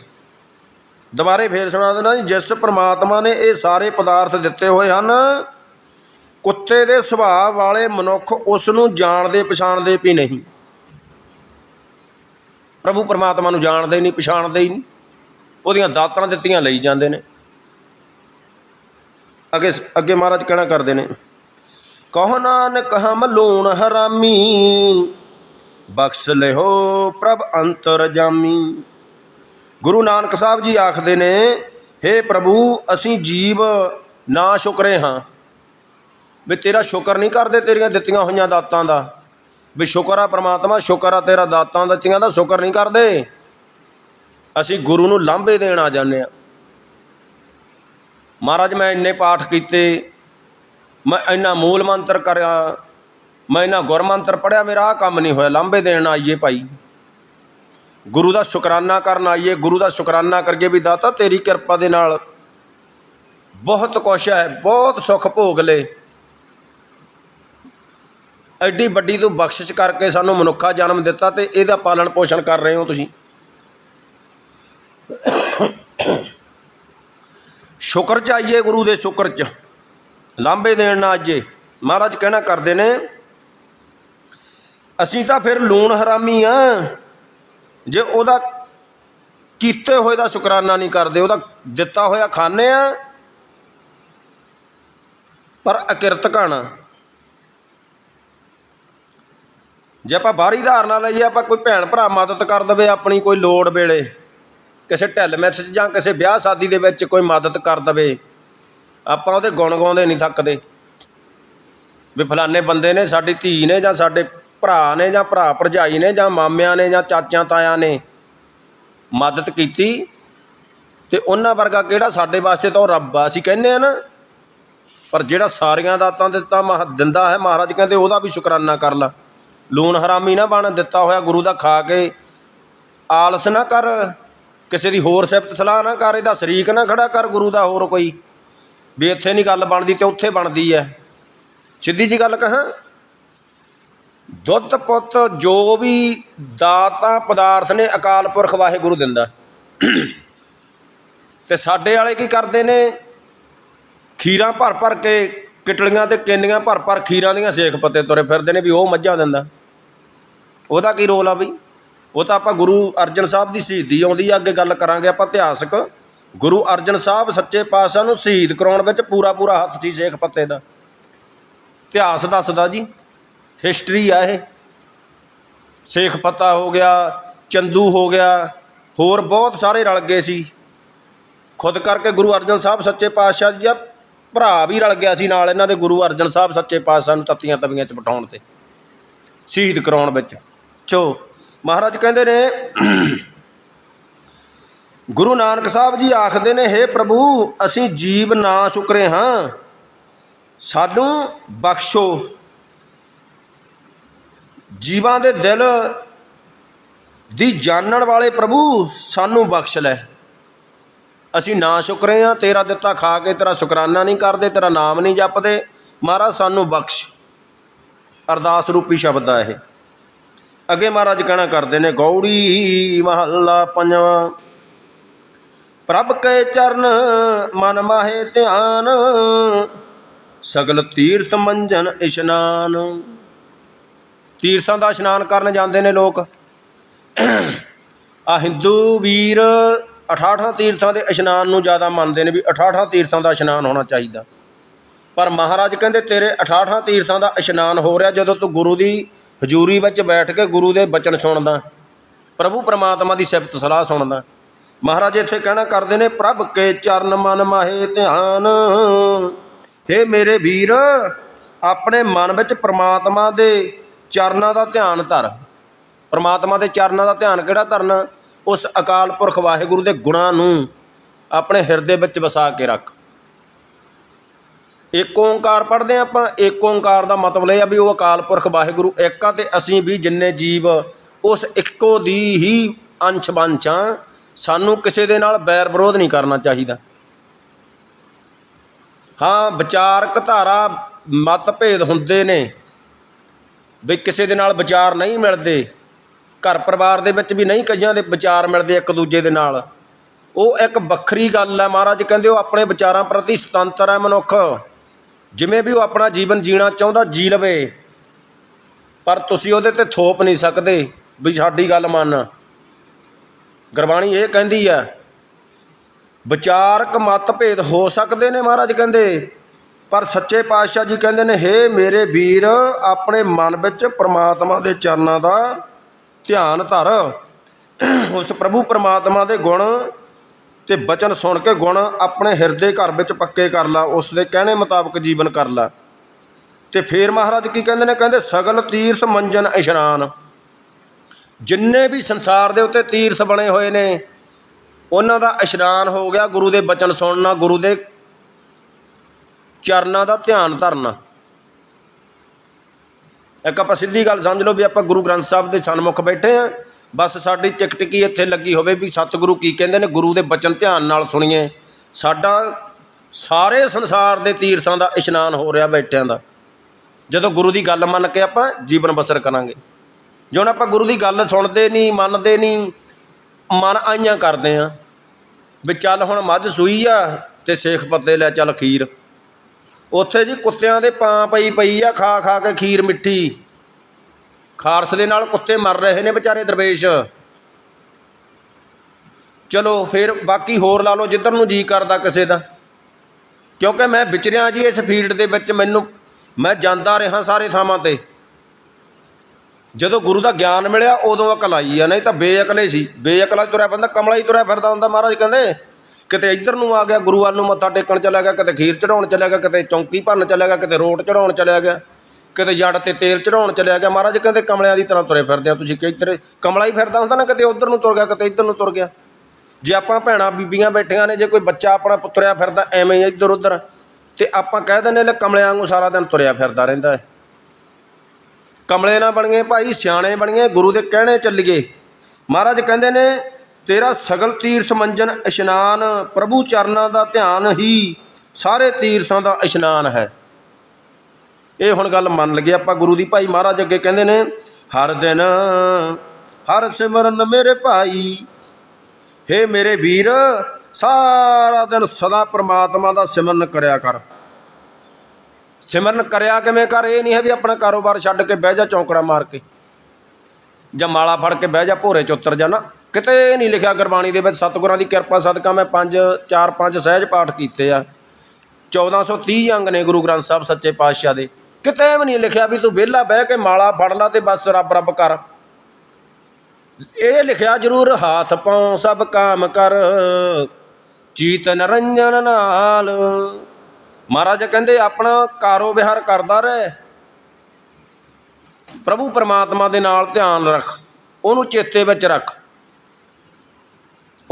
ਦੁਬਾਰੇ ਫੇਰ ਸੁਣਾ ਦਿੰਦਾ ਜੀ, ਜਿਸ ਪ੍ਰਮਾਤਮਾ ਨੇ ਇਹ ਸਾਰੇ ਪਦਾਰਥ ਦਿੱਤੇ ਹੋਏ ਹਨ, ਕੁੱਤੇ ਦੇ ਸੁਭਾਅ ਵਾਲੇ ਮਨੁੱਖ ਉਸ ਨੂੰ ਜਾਣਦੇ, ਪਛਾਣਦੇ ਵੀ ਨਹੀਂ। ਪ੍ਰਭੂ ਪਰਮਾਤਮਾ ਨੂੰ ਜਾਣਦੇ ਹੀ ਨਹੀਂ, ਪਛਾਣਦੇ ਹੀ ਨਹੀਂ। ਉਹਦੀਆਂ ਦਾਤਾਂ ਦਿੱਤੀਆਂ ਲਈ ਜਾਂਦੇ ਨੇ। ਅੱਗੇ ਅੱਗੇ ਮਹਾਰਾਜ ਕਹਿਣਾ ਕਰਦੇ ਨੇ, ਕਹੋ ਨਾਨਕ ਹਮ ਲੂਣ ਹਰਾਮੀ, ਬਖਸ਼ ਲਿਓ ਪ੍ਰਭ ਅੰਤਰ ਜਾਮੀ। ਗੁਰੂ ਨਾਨਕ ਸਾਹਿਬ ਜੀ ਆਖਦੇ ਨੇ हे ਪ੍ਰਭੂ, ਅਸੀਂ ਜੀਵ ਨਾ ਸ਼ੁਕਰੇ ਹਾਂ। ਵੀ ਤੇਰਾ ਸ਼ੁਕਰ ਨਹੀਂ ਕਰਦੇ ਤੇਰੀਆਂ ਦਿੱਤੀਆਂ ਹੋਈਆਂ ਦਾਤਾਂ ਦਾ। ਵੀ ਸ਼ੁਕਰ ਆ ਪ੍ਰਮਾਤਮਾ, ਸ਼ੁਕਰ ਆ ਤੇਰਾ ਦਾਤਾਂ ਦਿੱਤੀਆਂ ਦਾ ਸ਼ੁਕਰ ਨਹੀਂ ਕਰਦੇ। ਅਸੀਂ ਗੁਰੂ ਨੂੰ ਲਾਂਭੇ ਦੇਣ ਆ ਜਾਂਦੇ ਆ ਮਹਾਰਾਜ, ਮੈਂ ਇੰਨੇ ਪਾਠ ਕੀਤੇ, ਮੈਂ ਇੰਨਾ ਮੂਲ ਮੰਤਰ ਕਰਿਆ, ਮੈਂ ਇੰਨਾ ਗੁਰਮੰਤਰ ਪੜਿਆ ਮੇਰਾ ਆ ਕੰਮ ਨਹੀਂ ਹੋਇਆ। ਲਾਂਭੇ ਦੇਣ ਆਈਏ ਭਾਈ। ਗੁਰੂ ਦਾ ਸ਼ੁਕਰਾਨਾ ਕਰਨ ਆਈਏ, ਗੁਰੂ ਦਾ ਸ਼ੁਕਰਾਨਾ ਕਰਕੇ ਵੀ ਦਾਤਾ ਤੇਰੀ ਕਿਰਪਾ ਦੇ ਨਾਲ ਬਹੁਤ ਕੁਛ ਹੈ, ਬਹੁਤ ਸੁੱਖ ਭੋਗ ਲਏ। ਐਡੀ ਵੱਡੀ ਤੋਂ ਬਖਸ਼ਿਸ਼ ਕਰਕੇ ਸਾਨੂੰ ਮਨੁੱਖਾ ਜਨਮ ਦਿੱਤਾ ਤੇ ਇਹਦਾ ਪਾਲਣ ਪੋਸ਼ਣ ਕਰ ਰਹੇ ਹੋ ਤੁਸੀਂ। ਸ਼ੁਕਰ ਚ ਆਈਏ ਗੁਰੂ ਦੇ ਸ਼ੁਕਰ ਚ। ਲਾਂਬੇ ਦੇਣ ਨਾ ਆਜੇ ਮਹਾਰਾਜ ਕਹਿਣਾ ਕਰਦੇ ਨੇ, ਅਸੀਂ ਤਾਂ ਫਿਰ ਲੂਣ ਹਰਾਮੀ ਆ। ਜੇ ਉਹਦਾ ਕੀਤੇ ਹੋਏ ਦਾ ਸ਼ੁਕਰਾਨਾ ਨਹੀਂ ਕਰਦੇ, ਉਹਦਾ ਦਿੱਤਾ ਹੋਇਆ ਖਾਣੇ ਆ। ਪਰ ਅਕਿਰਤ ਘਾਣਾ। ਜੇ ਆਪਾਂ ਬਾਹਰੀ ਧਾਰਨਾ ਲਈਏ, ਆਪਾਂ ਕੋਈ ਭੈਣ ਭਰਾ ਮਦਦ ਕਰ ਦਵੇ ਆਪਣੀ ਕੋਈ ਲੋੜ ਵੇਲੇ, ਕਿਸੇ ਢਿੱਲ ਮਿੱਥ 'ਚ ਜਾਂ ਕਿਸੇ ਵਿਆਹ ਸ਼ਾਦੀ ਦੇ ਵਿੱਚ ਕੋਈ ਮਦਦ ਕਰ ਦਵੇ, ਆਪਾਂ ਉਹਦੇ ਗੁਣ ਗਾਉਂਦੇ ਨਹੀਂ ਥੱਕਦੇ। ਵੀ ਫਲਾਣੇ ਬੰਦੇ ਨੇ, ਸਾਡੀ ਧੀ ਨੇ ਜਾਂ ਸਾਡੇ ਭਰਾ ਨੇ ਜਾਂ ਭਰਾ ਭਰਜਾਈ ਨੇ ਜਾਂ ਮਾਮਿਆਂ ਨੇ ਜਾਂ ਚਾਚਿਆਂ ਤਾਇਆਂ ਨੇ ਮਦਦ ਕੀਤੀ, ਤੇ ਉਹਨਾਂ ਵਰਗਾ ਕਿਹੜਾ ਸਾਡੇ ਵਾਸਤੇ ਤਾਂ ਉਹ ਰੱਬ ਆ। ਅਸੀਂ ਕਹਿੰਦੇ ਆ ਨਾ, ਪਰ ਜਿਹੜਾ ਸਾਰੀਆਂ ਦਾਤਾਂ ਦਿੱਤਾ, ਮਹ ਦਿੰਦਾ ਹੈ ਮਹਾਰਾਜ, ਕਹਿੰਦੇ ਉਹਦਾ ਵੀ ਸ਼ੁਕਰਾਨਾ ਕਰ ਲਾ। ਲੂਣ ਹਰਾਮੀ ਨਾ ਬਣ, ਦਿੱਤਾ ਹੋਇਆ ਗੁਰੂ ਦਾ ਖਾ ਕੇ ਆਲਸ ਨਾ ਕਰ, ਕਿਸੇ ਦੀ ਹੋਰ ਸਿਫਤ ਸਲਾਹ ਨਾ ਕਰ, ਇਹਦਾ ਸ਼ਰੀਕ ਨਾ ਖੜਾ ਕਰ ਗੁਰੂ ਦਾ, ਹੋਰ ਕੋਈ। ਵੀ ਇੱਥੇ ਨਹੀਂ ਗੱਲ ਬਣਦੀ ਤੇ ਉੱਥੇ ਬਣਦੀ ਹੈ ਸਿੱਧੀ ਜੀ ਗੱਲ ਕਹਾਂ, ਦੁੱਧ ਪੁੱਤ ਜੋ ਵੀ ਦਾਤਾਂ ਪਦਾਰਥ ਨੇ ਅਕਾਲ ਪੁਰਖ ਵਾਹਿਗੁਰੂ ਦਿੰਦਾ। ਤੇ ਸਾਡੇ ਵਾਲੇ ਕੀ ਕਰਦੇ ਨੇ? ਖੀਰਾਂ ਭਰ ਭਰ ਕੇ ਕਿਟਲੀਆਂ ਤੇ ਕਿੰਨੀਆਂ ਭਰ ਭਰ ਖੀਰਾਂ ਦੀਆਂ ਸੇਖ ਪੱਤੇ ਤੁਰੇ ਫਿਰਦੇ ਨੇ ਵੀ ਉਹ ਮੱਝਾਂ ਦਿੰਦਾ। ਉਹਦਾ ਕੀ ਰੋਲ ਆ ਬਈ? ਉਹ ਤਾਂ ਆਪਾਂ ਗੁਰੂ ਅਰਜਨ ਸਾਹਿਬ ਦੀ ਸ਼ਹੀਦੀ ਆਉਂਦੀ ਆ, ਅੱਗੇ ਗੱਲ ਕਰਾਂਗੇ ਆਪਾਂ ਇਤਿਹਾਸਕ। ਗੁਰੂ ਅਰਜਨ ਸਾਹਿਬ ਸੱਚੇ ਪਾਤਸ਼ਾਹ ਨੂੰ ਸ਼ਹੀਦ ਕਰਾਉਣ ਵਿੱਚ ਪੂਰਾ ਪੂਰਾ ਹੱਥ ਸੀ ਸੇਖ ਪੱਤੇ ਦਾ। ਇਤਿਹਾਸ ਦੱਸਦਾ ਜੀ ਹਿਸਟਰੀ ਆ ਇਹ। ਸੇਖ ਪੱਤਾ ਹੋ ਗਿਆ, ਚੰਦੂ ਹੋ ਗਿਆ, ਹੋਰ ਬਹੁਤ ਸਾਰੇ ਰਲ ਗਏ ਸੀ। ਖੁਦ ਕਰਕੇ ਗੁਰੂ ਅਰਜਨ ਸਾਹਿਬ ਸੱਚੇ ਪਾਤਸ਼ਾਹ ਜੀ ਦਾ ਭਰਾ ਵੀ ਰਲ ਗਿਆ ਸੀ ਨਾਲ, ਇਹਨਾਂ ਦੇ ਗੁਰੂ ਅਰਜਨ ਸਾਹਿਬ ਸੱਚੇ ਪਾਤਸ਼ਾਹ ਨੂੰ ਤੱਤੀਆਂ ਤਵੀਆਂ 'ਚ ਬਿਠਾਉਣ ਤੇ, ਸ਼ਹੀਦ ਕਰਾਉਣ ਵਿੱਚ। ਚੋ ਮਹਾਰਾਜ ਕਹਿੰਦੇ ਨੇ, ਗੁਰੂ ਨਾਨਕ ਸਾਹਿਬ ਜੀ ਆਖਦੇ ਨੇ हे ਪ੍ਰਭੂ, ਅਸੀਂ ਜੀਵ ਨਾ ਸ਼ੁਕਰੇ ਹਾਂ, ਸਾਨੂੰ ਬਖਸ਼ੋ। ਜੀਵਾਂ ਦੇ ਦਿਲ ਦੀ ਜਾਣਨ ਵਾਲੇ ਪ੍ਰਭੂ ਸਾਨੂੰ ਬਖਸ਼ ਲੈ। ਅਸੀਂ ਨਾ ਸ਼ੁਕਰੇ ਆ ਤੇਰਾ ਦਿੱਤਾ ਖਾ ਕੇ, ਤੇਰਾ ਸ਼ੁਕਰਾਨਾ ਨਹੀਂ ਕਰਦੇ, ਤੇਰਾ ਨਾਮ ਨਹੀਂ ਜਪਦੇ। ਮਹਾਰਾਜ, ਸਾਨੂੰ ਬਖਸ਼। ਅਰਦਾਸ ਰੂਪੀ ਸ਼ਬਦ ਆ ਇਹ। ਅੱਗੇ ਮਹਾਰਾਜ ਕਹਿਣਾ ਕਰਦੇ ਨੇ, ਗੌੜੀ ਮਹੱਲਾ ਪੰਜਵਾਂ। ਪ੍ਰਭ ਕੇ ਚਰਨ, ਮਨ ਮਾਹੇ ਧਿਆਨ। ਸਗਲ ਤੀਰਥ ਮੰਜਨ ਇਸ਼ਨਾਨ। ਤੀਰਥਾਂ ਦਾ ਇਸ਼ਨਾਨ ਕਰਨ ਜਾਂਦੇ ਨੇ ਲੋਕ। ਆ ਹਿੰਦੂ ਵੀਰ 68 ਤੀਰਥਾਂ ਦੇ ਇਸ਼ਨਾਨ ਨੂੰ ਜ਼ਿਆਦਾ ਮੰਨਦੇ ਨੇ ਵੀ 68 ਤੀਰਥਾਂ ਦਾ ਇਸ਼ਨਾਨ ਹੋਣਾ ਚਾਹੀਦਾ। ਪਰ ਮਹਾਰਾਜ ਕਹਿੰਦੇ, ਤੇਰੇ 68 ਤੀਰਥਾਂ ਦਾ ਇਸ਼ਨਾਨ ਹੋ ਰਿਹਾ ਜਦੋਂ ਤੂੰ ਗੁਰੂ ਦੀ ਹਜ਼ੂਰੀ ਵਿੱਚ ਬੈਠ ਕੇ ਗੁਰੂ ਦੇ ਬਚਨ ਸੁਣਦਾ, ਪ੍ਰਭੂ ਪ੍ਰਮਾਤਮਾ ਦੀ ਸਿਫਤ ਸਲਾਹ ਸੁਣਦਾ। ਮਹਾਰਾਜ ਇੱਥੇ ਕਹਿਣਾ ਕਰਦੇ ਨੇ, ਪ੍ਰਭ ਕੇ ਚਰਨ ਮਨ ਮਾਹੇ ਧਿਆਨ हे ਮੇਰੇ ਵੀਰ, ਆਪਣੇ ਮਨ ਵਿੱਚ ਪ੍ਰਮਾਤਮਾ ਦੇ ਚਰਨਾਂ ਦਾ ਧਿਆਨ ਧਰ। ਪ੍ਰਮਾਤਮਾ ਦੇ ਚਰਨਾਂ ਦਾ ਧਿਆਨ ਕਿਹੜਾ ਧਰਨਾ? ਉਸ ਅਕਾਲ ਪੁਰਖ ਵਾਹਿਗੁਰੂ ਦੇ ਗੁਣਾਂ ਨੂੰ ਆਪਣੇ ਹਿਰਦੇ ਵਿੱਚ ਵਸਾ ਕੇ ਰੱਖ। ਏਕ ਓੰਕਾਰ ਪੜ੍ਹਦੇ ਹਾਂ ਆਪਾਂ ਏਕ ਓੰਕਾਰ ਦਾ ਮਤਲਬ ਇਹ ਆ ਵੀ ਉਹ ਅਕਾਲ ਪੁਰਖ ਵਾਹਿਗੁਰੂ ਇੱਕ ਆ ਤੇ ਅਸੀਂ ਵੀ ਜਿੰਨੇ ਜੀਵ ਉਸ ਇੱਕੋ ਦੀ ਹੀ ਅੰਸ਼ ਬੰਚਾਂ ਸਾਨੂੰ ਕਿਸੇ ਦੇ ਨਾਲ ਬੈਰ ਵਿਰੋਧ ਨਹੀਂ ਕਰਨਾ ਚਾਹੀਦਾ। ਹਾਂ, ਵਿਚਾਰਕ ਧਾਰਾ ਮਤਭੇਦ ਹੁੰਦੇ ਨੇ ਵੀ ਕਿਸੇ ਦੇ ਨਾਲ ਵਿਚਾਰ ਨਹੀਂ ਮਿਲਦੇ। ਘਰ ਪਰਿਵਾਰ ਦੇ ਵਿੱਚ ਵੀ ਨਹੀਂ ਕਈਆਂ ਦੇ ਵਿਚਾਰ ਮਿਲਦੇ ਇੱਕ ਦੂਜੇ ਦੇ ਨਾਲ। ਉਹ ਇੱਕ ਵੱਖਰੀ ਗੱਲ ਹੈ ਮਹਾਰਾਜ, ਕਹਿੰਦੇ ਉਹ ਆਪਣੇ ਵਿਚਾਰਾਂ ਪ੍ਰਤੀ ਸੁਤੰਤਰ ਹੈ ਮਨੁੱਖ। ਜਿਵੇਂ ਵੀ ਉਹ ਆਪਣਾ ਜੀਵਨ ਜੀਣਾ ਚਾਹੁੰਦਾ, ਜੀ ਲਵੇ। ਪਰ ਤੁਸੀਂ ਉਹਦੇ ਤੇ ਥੋਪ ਨਹੀਂ ਸਕਦੇ ਵੀ ਸਾਡੀ ਗੱਲ ਮੰਨ। ਗੁਰਬਾਣੀ ਇਹ ਕਹਿੰਦੀ ਹੈ, ਵਿਚਾਰਕ ਮਤਭੇਦ ਹੋ ਸਕਦੇ ਨੇ ਮਹਾਰਾਜ ਕਹਿੰਦੇ। ਪਰ ਸੱਚੇ ਪਾਤਸ਼ਾਹ ਜੀ ਕਹਿੰਦੇ ਨੇ, ਹੇ ਮੇਰੇ ਵੀਰ, ਆਪਣੇ ਮਨ ਵਿੱਚ ਪ੍ਰਮਾਤਮਾ ਦੇ ਚਰਨਾਂ ਦਾ ਧਿਆਨ ਧਰ। ਉਸ ਪ੍ਰਭੂ ਪਰਮਾਤਮਾ ਦੇ ਗੁਣ ਤੇ ਬਚਨ ਸੁਣ ਕੇ ਗੁਣ ਆਪਣੇ ਹਿਰਦੇ ਘਰ ਵਿੱਚ ਪੱਕੇ ਕਰ ਲਾ, ਉਸ ਦੇ ਕਹਿਣੇ ਮੁਤਾਬਕ ਜੀਵਨ ਕਰ ਲਾ। ਤੇ ਫੇਰ ਮਹਾਰਾਜ ਕੀ ਕਹਿੰਦੇ ਨੇ? ਕਹਿੰਦੇ, ਸਗਲ ਤੀਰਥ ਮੰਜਨ ਇਸ਼ਨਾਨ। ਜਿੰਨੇ ਵੀ ਸੰਸਾਰ ਦੇ ਉੱਤੇ ਤੀਰਥ ਬਣੇ ਹੋਏ ਨੇ, ਉਹਨਾਂ ਦਾ ਇਸ਼ਨਾਨ ਹੋ ਗਿਆ ਗੁਰੂ ਦੇ ਬਚਨ ਸੁਣਨਾ, ਗੁਰੂ ਦੇ ਚਰਨਾਂ ਦਾ ਧਿਆਨ ਧਰਨਾ। ਇੱਕ ਆਪਾਂ ਸਿੱਧੀ ਗੱਲ ਸਮਝ ਲਓ ਵੀ ਆਪਾਂ ਗੁਰੂ ਗ੍ਰੰਥ ਸਾਹਿਬ ਦੇ ਸਨਮੁਖ ਬੈਠੇ ਆ। ਬਸ ਸਾਡੀ ਟਿਕਟ ਕੀ ਇੱਥੇ ਲੱਗੀ ਹੋਵੇ ਵੀ ਸਤਿਗੁਰੂ ਕੀ ਕਹਿੰਦੇ ਨੇ, ਗੁਰੂ ਦੇ ਬਚਨ ਧਿਆਨ ਨਾਲ ਸੁਣੀਏ। ਸਾਡਾ ਸਾਰੇ ਸੰਸਾਰ ਦੇ ਤੀਰਥਾਂ ਦਾ ਇਸ਼ਨਾਨ ਹੋ ਰਿਹਾ ਬੈਠਿਆਂ ਦਾ। ਜਦੋਂ ਗੁਰੂ ਦੀ ਗੱਲ ਮੰਨ ਕੇ ਆਪਾਂ ਜੀਵਨ ਬਸਰ ਕਰਾਂਗੇ। ਜੇ ਆਪਾਂ ਗੁਰੂ ਦੀ ਗੱਲ ਸੁਣਦੇ ਨਹੀਂ, ਮੰਨਦੇ ਨਹੀਂ, ਮਨ ਆਈਆਂ ਕਰਦੇ ਆ, ਵੀ ਚੱਲ ਹੁਣ ਮੱਝ ਸੂਈ ਆ ਤੇ ਸੇਖ ਪੱਤੇ ਲੈ ਚੱਲ ਖੀਰ। ਉੱਥੇ ਜੀ ਕੁੱਤਿਆਂ ਦੇ ਪਾਂ ਪਈ ਪਈ ਆ, ਖਾ ਖਾ ਕੇ ਖੀਰ ਮਿੱਠੀ। ਖਾਰਸ ਦੇ ਨਾਲ ਕੁੱਤੇ ਮਰ ਰਹੇ ਨੇ ਵਿਚਾਰੇ ਦਰਵੇਸ਼। ਚਲੋ ਫਿਰ ਬਾਕੀ ਹੋਰ ਲਾ ਲਓ, ਜਿੱਧਰ ਨੂੰ ਜੀ ਕਰਦਾ ਕਿਸੇ ਦਾ। ਕਿਉਂਕਿ ਮੈਂ ਵਿਚਰਿਆ ਜੀ ਇਸ ਫੀਲਡ ਦੇ ਵਿੱਚ, ਮੈਨੂੰ ਮੈਂ ਜਾਂਦਾ ਰਿਹਾ ਸਾਰੇ ਥਾਵਾਂ ਤੇ। ਜਦੋਂ ਗੁਰੂ ਦਾ ਗਿਆਨ ਮਿਲਿਆ, ਉਦੋਂ ਅਕਲ ਆਈ ਆ। ਨਹੀਂ ਤਾਂ ਬੇਅਕਲੇ ਸੀ। ਬੇਅਕਲਾ ਤੁਰਿਆ ਬੰਦਾ ਕਮਲਾ ਹੀ ਤੁਰਿਆ ਫਿਰਦਾ ਹੁੰਦਾ ਮਹਾਰਾਜ, ਕਹਿੰਦੇ ਕਿਤੇ ਇੱਧਰ ਨੂੰ ਆ ਗਿਆ, ਗੁਰੂ ਵੱਲ ਨੂੰ ਮੱਥਾ ਟੇਕਣ ਚਲਾ ਗਿਆ, ਕਿਤੇ ਖੀਰ ਚੜਾਉਣ ਚਲਾ ਗਿਆ, ਕਿਤੇ ਚੌਂਕੀ ਭਰਨ ਚਲਾ ਗਿਆ, ਕਿਤੇ ਰੋਟ ਚੜਾਉਣ ਚਲਾ ਗਿਆ, ਕਿਤੇ ਜੜ ਤੇ ਤੇਲ ਚੜਾਉਣ ਚਲਿਆ ਗਿਆ। ਮਹਾਰਾਜ ਕਹਿੰਦੇ ਕਮਲਿਆਂ ਦੀ ਤਰ੍ਹਾਂ ਤੁਰੇ ਫਿਰਦੇ ਆ, ਤੁਸੀਂ ਕਿੱਧਰ ਕਮਲਾ ਹੀ ਫਿਰਦਾ ਹੁੰਦਾ ਨਾ, ਕਿਤੇ ਉਧਰ ਨੂੰ ਤੁਰ ਗਿਆ, ਕਿਤੇ ਇੱਧਰ ਨੂੰ ਤੁਰ ਗਿਆ। ਜੇ ਆਪਾਂ ਭੈਣਾਂ ਬੀਬੀਆਂ ਬੈਠੀਆਂ ਨੇ, ਜੇ ਕੋਈ ਬੱਚਾ ਆਪਣਾ ਪੁੱਤਰਿਆ ਫਿਰਦਾ, ਐਵੇਂ ਹੀ ਇੱਧਰ ਉੱਧਰ, ਤੇ ਆਪਾਂ ਕਹਿ ਦਿੰਦੇ ਲੈ ਕਮਲਿਆਂ ਵਾਂਗੂ ਸਾਰਾ ਦਿਨ ਤੁਰਿਆ ਫਿਰਦਾ ਰਹਿੰਦਾ ਹੈ। ਕਮਲੇ ਨਾ ਬਣੀਏ ਭਾਈ, ਸਿਆਣੇ ਬਣੀਏ ਗੁਰੂ ਦੇ ਕਹਿਣੇ ਚੱਲੀਏ। ਮਹਾਰਾਜ ਕਹਿੰਦੇ ਨੇ ਤੇਰਾ ਸਗਲ ਤੀਰਥ ਮੰਜਨ ਇਸ਼ਨਾਨ, ਪ੍ਰਭੂ ਚਰਨਾਂ ਦਾ ਧਿਆਨ ਹੀ ਸਾਰੇ ਤੀਰਥਾਂ ਦਾ ਇਸ਼ਨਾਨ ਹੈ। ਇਹ ਹੁਣ ਗੱਲ ਮੰਨ ਲਗੇ ਆਪਾਂ ਗੁਰੂ ਦੀ ਭਾਈ ਮਹਾਰਾਜ ਅੱਗੇ ਕਹਿੰਦੇ ਨੇ, ਹਰ ਦਿਨ ਹਰ ਸਿਮਰਨ ਮੇਰੇ ਭਾਈ, ਹੇ ਮੇਰੇ ਵੀਰ, ਸਾਰਾ ਦਿਨ ਸਦਾ ਪ੍ਰਮਾਤਮਾ ਦਾ ਸਿਮਰਨ ਕਰਿਆ ਕਰ। ਸਿਮਰਨ ਕਰਿਆ ਕਿਵੇਂ ਕਰ? ਇਹ ਨਹੀਂ ਹੈ ਵੀ ਆਪਣਾ ਕਾਰੋਬਾਰ ਛੱਡ ਕੇ ਬਹਿ ਜਾ ਚੌਂਕੜਾ ਮਾਰ ਕੇ ਜਾਂ ਮਾਲਾ ਫੜ ਕੇ ਬਹਿ ਜਾ ਭੋਰੇ ਚ ਉਤਰ ਜਾਣਾ ਕਿਤੇ ਨਹੀਂ ਲਿਖਿਆ ਗੁਰਬਾਣੀ ਦੇ ਵਿੱਚ, ਸਤਿਗੁਰਾਂ ਦੀ ਕਿਰਪਾ, ਸਦਕਾ ਮੈਂ ਪੰਜ, ਚਾਰ, ਪੰਜ ਸਹਿਜ ਪਾਠ ਕੀਤੇ ਆ। 1430 ਅੰਗ ਨੇ ਗੁਰੂ ਗ੍ਰੰਥ ਸਾਹਿਬ ਸੱਚੇ ਪਾਤਸ਼ਾਹ ਦੇ। ਕਿਤੇ ਵੀ ਨਹੀਂ ਲਿਖਿਆ ਵੀ ਤੂੰ ਵਿਹਲਾ ਬਹਿ ਕੇ ਮਾਲਾ ਫੜ ਲਾ ਤੇ ਬਸ ਰੱਬ ਰੱਬ ਕਰ। ਇਹ ਲਿਖਿਆ ਜ਼ਰੂਰ, ਹਾਥ ਪਾਉ ਸਭ ਕਾਮ ਕਰ, ਚੀਤ ਨਰੰਜਨ ਨਾਲ। ਮਹਾਰਾਜ ਕਹਿੰਦੇ, ਆਪਣਾ ਕਾਰੋ ਵਿਹਾਰ ਕਰਦਾ ਰਹਿ। ਪ੍ਰਭੂ ਪਰਮਾਤਮਾ ਦੇ ਨਾਲ ਧਿਆਨ ਰੱਖ, ਉਹਨੂੰ ਚੇਤੇ ਵਿੱਚ ਰੱਖ।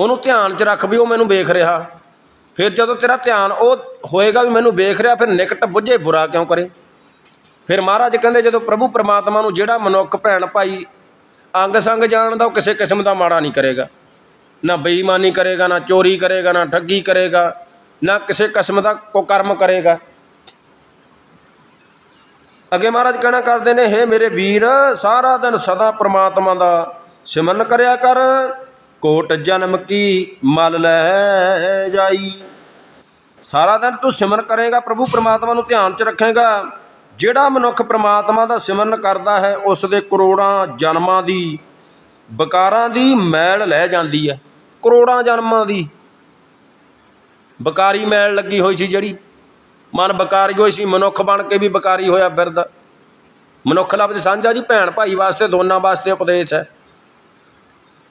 ਉਹਨੂੰ ਧਿਆਨ 'ਚ ਰੱਖ ਵੀ ਉਹ ਮੈਨੂੰ ਵੇਖ ਰਿਹਾ। ਫਿਰ ਜਦੋਂ ਤੇਰਾ ਧਿਆਨ ਉਹ ਹੋਏਗਾ ਵੀ ਮੈਨੂੰ ਵੇਖ ਰਿਹਾ, ਫਿਰ ਨਿਕਟ ਬੁੱਝੇ ਬੁਰਾ ਕਿਉਂ ਕਰੇ? ਫਿਰ ਮਹਾਰਾਜ ਕਹਿੰਦੇ ਜਦੋਂ ਪ੍ਰਭੂ ਪਰਮਾਤਮਾ ਨੂੰ ਜਿਹੜਾ ਮਨੁੱਖ ਭੈਣ ਭਾਈ ਅੰਗ ਸੰਗ ਜਾਣਦਾ, ਉਹ ਕਿਸੇ ਕਿਸਮ ਦਾ ਮਾੜਾ ਨਹੀਂ ਕਰੇਗਾ। ਨਾ ਬੇਈਮਾਨੀ ਕਰੇਗਾ, ਨਾ ਚੋਰੀ ਕਰੇਗਾ, ਨਾ ਠੱਗੀ ਕਰੇਗਾ, ਨਾ ਕਿਸੇ ਕਿਸਮ ਦਾ ਕੋ ਕਰਮ ਕਰੇਗਾ। ਅੱਗੇ ਮਹਾਰਾਜ ਕਹਿਣਾ ਕਰਦੇ ਨੇ, ਹੇ ਮੇਰੇ ਵੀਰ, ਸਾਰਾ ਦਿਨ ਸਦਾ ਪ੍ਰਮਾਤਮਾ ਦਾ ਸਿਮਰਨ ਕਰਿਆ ਕਰ। ਕੋਟ ਜਨਮ ਕੀ ਮਲ ਲੈ ਜਾਈ। ਸਾਰਾ ਦਿਨ ਤੂੰ ਸਿਮਰਨ ਕਰੇਗਾ, ਪ੍ਰਭੂ ਪ੍ਰਮਾਤਮਾ ਨੂੰ ਧਿਆਨ 'ਚ ਰੱਖੇਗਾ। ਜਿਹੜਾ ਮਨੁੱਖ ਪ੍ਰਮਾਤਮਾ ਦਾ ਸਿਮਰਨ ਕਰਦਾ ਹੈ ਉਸ ਦੇ ਕਰੋੜਾਂ ਜਨਮਾਂ ਦੀ, ਬਕਾਰਾਂ ਦੀ ਮੈਲ ਲੈ ਜਾਂਦੀ ਹੈ। ਕਰੋੜਾਂ ਜਨਮਾਂ ਦੀ। ਬਕਾਰੀ ਮੈਲ ਲੱਗੀ ਹੋਈ ਸੀ ਜਿਹੜੀ। ਮਨ ਬਕਾਰੀ ਹੋਈ ਸੀ, ਮਨੁੱਖ ਬਣ ਕੇ ਵੀ ਬਕਾਰੀ ਹੋਇਆ ਫਿਰਦਾ। ਮਨੁੱਖ ਲਫ਼ਜ਼ ਸਾਂਝਾ ਜੀ, ਭੈਣ ਭਾਈ ਵਾਸਤੇ, ਦੋਨਾਂ ਵਾਸਤੇ ਉਪਦੇਸ਼ ਹੈ।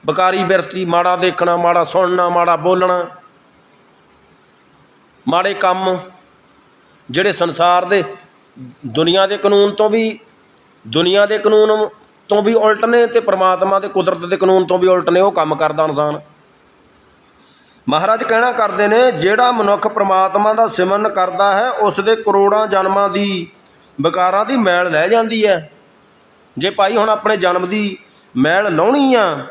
ਬਕਾਰੀ ਬਿਰਤੀ, ਮਾੜਾ ਦੇਖਣਾ, ਮਾੜਾ ਸੁਣਨਾ, ਮਾੜਾ ਬੋਲਣਾ। ਮਾੜੇ ਕੰਮ ਜਿਹੜੇ ਸੰਸਾਰ ਦੇ, ਦੁਨੀਆ ਦੇ ਕਾਨੂੰਨ ਤੋਂ ਵੀ, ਦੁਨੀਆ ਦੇ ਕਾਨੂੰਨ ਤੋਂ ਵੀ ਉਲਟ ਨੇ ਤੇ ਪ੍ਰਮਾਤਮਾ ਦੇ ਕੁਦਰਤ ਦੇ ਕਾਨੂੰਨ ਤੋਂ ਵੀ ਉਲਟ ਨੇ, ਉਹ ਕੰਮ ਕਰਦਾ ਇਨਸਾਨ। ਮਹਾਰਾਜ ਕਹਿਣਾ ਕਰਦੇ ਨੇ, ਜਿਹੜਾ ਮਨੁੱਖ ਪ੍ਰਮਾਤਮਾ ਦਾ ਸਿਮਰਨ ਕਰਦਾ ਹੈ ਉਸ ਦੇ ਕਰੋੜਾਂ ਜਨਮਾਂ ਦੀ ਵਿਕਾਰਾਂ ਦੀ ਮੈਲ ਲੈ ਜਾਂਦੀ ਹੈ। ਜੇ ਭਾਈ ਹੁਣ ਆਪਣੇ ਜਨਮ ਦੀ ਮੈਲ ਲਾਉਣੀ ਆ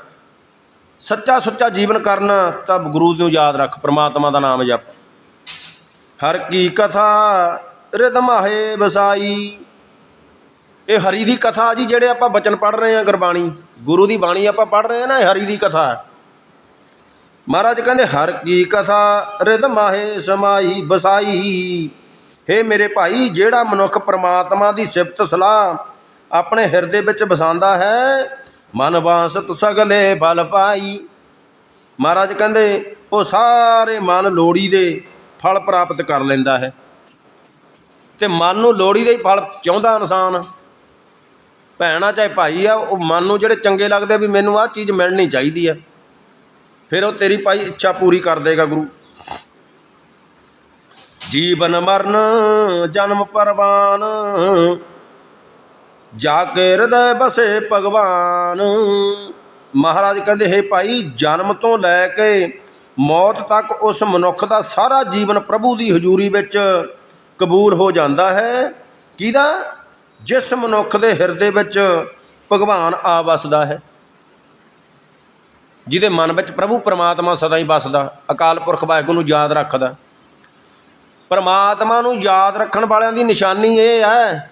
ਸੱਚਾ ਸੁੱਚਾ ਜੀਵਨ ਕਰਨ ਤਾਂ ਗੁਰੂ ਨੂੰ ਯਾਦ ਰੱਖ, ਪ੍ਰਮਾਤਮਾ ਦਾ ਨਾਮ ਜਪ। ਹਰ ਕੀ ਕਥਾ ਰਿਦਮਾਹੇ ਵਸਾਈ। ਇਹ ਹਰੀ ਦੀ ਕਥਾ ਜੀ ਜਿਹੜੇ ਆਪਾਂ ਬਚਨ ਪੜ ਰਹੇ ਹਾਂ ਗੁਰਬਾਣੀ, ਗੁਰੂ ਦੀ ਬਾਣੀ ਆਪਾਂ ਪੜ ਰਹੇ ਹਾਂ ਨਾ, ਇਹ ਹਰੀ ਦੀ ਕਥਾ ਮਹਾਰਾਜ ਕਹਿੰਦੇ, ਹਰ ਕੀ ਕਥਾ ਰਿਦ ਮਾਹੇ ਸਮਾਈ ਬਸਾਈ ਹੇ ਮੇਰੇ ਭਾਈ, ਜਿਹੜਾ ਮਨੁੱਖ ਪ੍ਰਮਾਤਮਾ ਦੀ ਸਿਫਤ ਸਲਾਹ ਆਪਣੇ ਹਿਰਦੇ ਵਿੱਚ ਵਸਾਉਂਦਾ ਹੈ ਮਨ ਵਾਸਤ ਸਗਲੇ ਬਲ ਪਾਈ। ਮਹਾਰਾਜ ਕਹਿੰਦੇ, ਉਹ ਸਾਰੇ ਮਨ ਲੋੜੀ ਦੇ ਫਲ ਪ੍ਰਾਪਤ ਕਰ ਲੈਂਦਾ ਹੈ। ਤੇ ਮਨ ਨੂੰ ਲੋੜੀ ਦੇ ਹੀ ਫਲ ਚਾਹੁੰਦਾ ਇਨਸਾਨ। ਭੈਣਾ ਚਾਹੇ ਭਾਈ ਆ, ਉਹ ਮਨ ਨੂੰ ਜਿਹੜੇ ਚੰਗੇ ਲੱਗਦੇ ਵੀ ਮੈਨੂੰ ਆਹ ਚੀਜ਼ ਮਿਲਣੀ ਚਾਹੀਦੀ ਆ। ਫਿਰ ਉਹ ਤੇਰੀ ਭਾਈ ਇੱਛਾ ਪੂਰੀ ਕਰ ਦੇਗਾ ਗੁਰੂ। ਜੀਵਨ ਮਰਨ, ਜਨਮ ਪਰਵਾਨ ਜਾ ਕੇ ਹਿਰਦੈ ਬਸੇ ਭਗਵਾਨ। ਮਹਾਰਾਜ ਕਹਿੰਦੇ, ਹੈ ਭਾਈ, ਜਨਮ ਤੋਂ ਲੈ ਕੇ ਮੌਤ ਤੱਕ ਉਸ ਮਨੁੱਖ ਦਾ ਸਾਰਾ ਜੀਵਨ ਪ੍ਰਭੂ ਦੀ ਹਜ਼ੂਰੀ ਵਿੱਚ ਕਬੂਲ ਹੋ ਜਾਂਦਾ ਹੈ। ਕਿਹਦਾ? ਜਿਸ ਮਨੁੱਖ ਦੇ ਹਿਰਦੇ ਵਿੱਚ ਭਗਵਾਨ ਆ ਵਸਦਾ ਹੈ। ਜਿਹਦੇ ਮਨ ਵਿੱਚ ਪ੍ਰਭੂ ਪਰਮਾਤਮਾ ਸਦਾ ਹੀ ਵਸਦਾ, ਅਕਾਲ ਪੁਰਖ ਵਾਹਿਗੁਰੂ ਨੂੰ ਯਾਦ ਰੱਖਦਾ। ਪਰਮਾਤਮਾ ਨੂੰ ਯਾਦ ਰੱਖਣ ਵਾਲਿਆਂ ਦੀ ਨਿਸ਼ਾਨੀ ਇਹ ਹੈ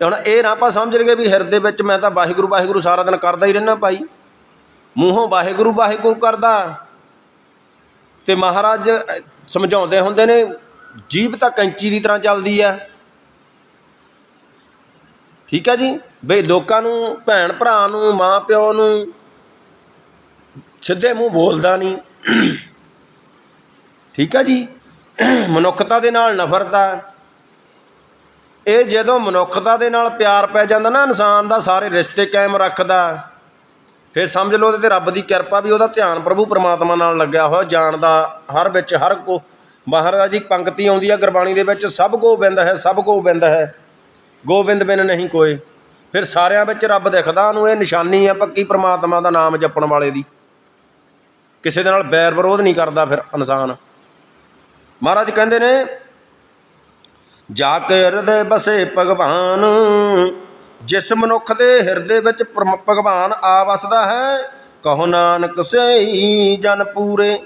ਤੇ ਹੁਣ ਇਹ ਨਾ ਆਪਾਂ ਸਮਝ ਲਈਏ ਵੀ ਹਿਰਦੇ ਵਿੱਚ ਮੈਂ ਤਾਂ ਵਾਹਿਗੁਰੂ ਵਾਹਿਗੁਰੂ ਸਾਰਾ ਦਿਨ ਕਰਦਾ ਹੀ ਰਹਿਣਾ ਭਾਈ। ਮੂੰਹੋਂ ਵਾਹਿਗੁਰੂ ਵਾਹਿਗੁਰੂ ਕਰਦਾ। ਤੇ ਮਹਾਰਾਜ ਸਮਝਾਉਂਦੇ ਹੁੰਦੇ ਨੇ, ਜੀਭ ਤਾਂ ਕੈਂਚੀ ਦੀ ਤਰ੍ਹਾਂ ਚੱਲਦੀ ਆ। ਠੀਕ ਹੈ ਜੀ? ਬਈ ਲੋਕਾਂ ਨੂੰ, ਭੈਣ ਭਰਾ ਨੂੰ, ਮਾਂ ਪਿਓ ਨੂੰ ਸਿੱਧੇ ਮੂੰਹ ਬੋਲਦਾ ਨਹੀਂ। ਠੀਕ ਹੈ ਜੀ? ਮਨੁੱਖਤਾ ਦੇ ਨਾਲ ਨਫ਼ਰਤ ਆ। ਇਹ ਜਦੋਂ ਮਨੁੱਖਤਾ ਦੇ ਨਾਲ ਪਿਆਰ ਪੈ ਜਾਂਦਾ ਨਾ, ਇਨਸਾਨ ਦਾ ਸਾਰੇ ਰਿਸ਼ਤੇ ਕਾਇਮ ਰੱਖਦਾ। ਫਿਰ ਸਮਝ ਲਓ, ਉਹਦੇ ਤੇ ਰੱਬ ਦੀ ਕਿਰਪਾ ਵੀ ਉਹਦਾ ਧਿਆਨ ਪ੍ਰਭੂ ਪਰਮਾਤਮਾ ਨਾਲ ਲੱਗਿਆ ਹੋਇਆ। ਜਾਣਦਾ ਹਰ ਵਿੱਚ ਹਰ ਕੋ ਮਹਾਰਾਜ ਦੀ ਪੰਕਤੀ ਆਉਂਦੀ ਹੈ ਗੁਰਬਾਣੀ ਦੇ ਵਿੱਚ ਸਭ ਗੋਬਿੰਦ ਹੈ, ਸਭ ਗੋਬਿੰਦ ਹੈ। ਗੋਬਿੰਦ ਬਿਨ ਨਹੀਂ ਕੋਈ ਫਿਰ ਸਾਰਿਆਂ ਵਿੱਚ ਰੱਬ ਦਿਖਦਾ, ਉਹਨੂੰ ਇਹ ਨਿਸ਼ਾਨੀ ਹੈ ਪੱਕੀ ਪ੍ਰਮਾਤਮਾ ਦਾ ਨਾਮ ਜਪਣ ਵਾਲੇ ਦੀ। ਕਿਸੇ ਦੇ ਨਾਲ ਬੈਰ ਵਿਰੋਧ ਨਹੀਂ ਕਰਦਾ ਫਿਰ ਇਨਸਾਨ। ਮਹਾਰਾਜ ਕਹਿੰਦੇ ਨੇ ਜਾ ਕੇ ਹਿਰਦੇ ਬਸੇ ਭਗਵਾਨ। ਜਿਸ ਮਨੁੱਖ ਦੇ ਹਿਰਦੇ ਵਿੱਚ ਪਰਮ- ਭਗਵਾਨ ਆ ਵਸਦਾ ਹੈ, ਕਹੋ ਨਾਨਕ ਸਹੀ ਜਨ ਪੂਰੇ।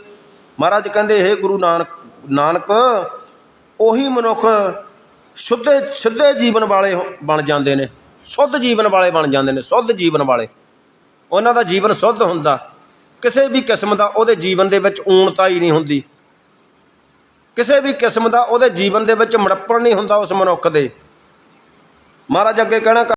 ਮਹਾਰਾਜ ਕਹਿੰਦੇ ਇਹ ਗੁਰੂ ਨਾਨਕ ਨਾਨਕ, ਉਹੀ ਮਨੁੱਖ ਸ਼ੁੱਧੇ, ਸਿੱਧੇ ਜੀਵਨ ਵਾਲੇ ਬਣ ਜਾਂਦੇ ਨੇ। ਸੁੱਧ ਜੀਵਨ ਵਾਲੇ ਬਣ ਜਾਂਦੇ ਨੇ, ਸੁੱਧ ਜੀਵਨ ਵਾਲੇ। ਉਹਨਾਂ ਦਾ ਜੀਵਨ ਸੁੱਧ ਹੁੰਦਾ। ਕਿਸੇ ਵੀ ਕਿਸਮ ਦਾ ਉਹਦੇ ਜੀਵਨ ਦੇ ਵਿੱਚ ਊਣਤਾ ਹੀ ਨਹੀਂ ਹੁੰਦੀ। ਕਿਸੇ ਵੀ ਕਿਸਮ ਦਾ ਉਹਦੇ ਜੀਵਨ ਦੇ ਵਿੱਚ ਮੜੱਪਣ ਨਹੀਂ ਹੁੰਦਾ ਉਸ ਮਨੁੱਖ ਦੇ। ਮਹਾਰਾਜ ਅੱਗੇ ਕਹਿਣਾ